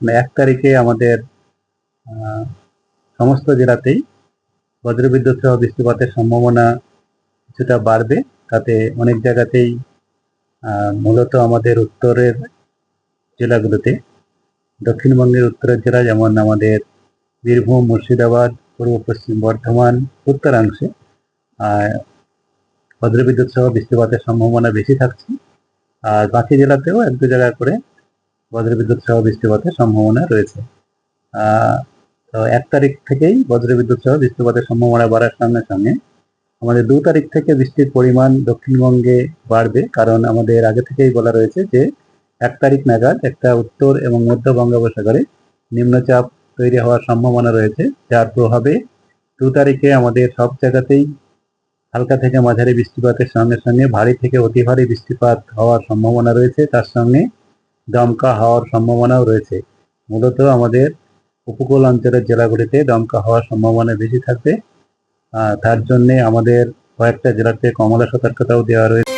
মানে এক তারিখে আমাদের সমস্ত জেলাতেই বজ্রবিদ্যুৎ সহ বৃষ্টিপাতের সম্ভাবনা কিছুটা বাড়বে। তাতে অনেক জায়গাতেই মূলত আমাদের উত্তরের জেলাগুলোতে, দক্ষিণবঙ্গের উত্তরের জেলা যেমন আমাদের বীরভূম, মুর্শিদাবাদ, পূর্ব পশ্চিম বর্ধমান, উত্তরাংশে বজ্রবিদ্যুৎ সহ বৃষ্টিপাতের সম্ভাবনা বেশি থাকছে। আর বাকি জেলাতেও এক দু জায়গা করে বজ্রবিদ্যুৎ সহ বৃষ্টিপাতের সম্ভাবনা রয়েছে। তো এক তারিখ থেকেই বজ্রবিদ্যুৎ সহ বৃষ্টিপাতের সম্ভাবনা বাড়ার সঙ্গে সঙ্গে আমাদের দু তারিখ থেকে বৃষ্টির পরিমাণ দক্ষিণবঙ্গে বাড়বে, কারণ আমাদের আগে থেকেই বলা রয়েছে যে এক তারিখ নাগাদ একটা উত্তর এবং মধ্য বঙ্গোপসাগরে নিম্নচাপ তৈরি হওয়ার সম্ভাবনা রয়েছে, যার প্রভাবে দু তারিখে আমাদের সব জায়গাতেই হালকা থেকে মাঝারি বৃষ্টিপাতের সঙ্গে সঙ্গে ভারী থেকে অতি ভারী বৃষ্টিপাত হওয়ার সম্ভাবনা রয়েছে। তার সঙ্গে দমকা হওয়ার সম্ভাবনাও রয়েছে। মূলত আমাদের উপকূল অঞ্চলের জেলাগুলিতে দমকা হওয়ার সম্ভাবনা বেশি থাকবে। তার জন্যে আমাদের কয়েকটা জেলাতে কমলা সতর্কতাও দেওয়া রয়েছে।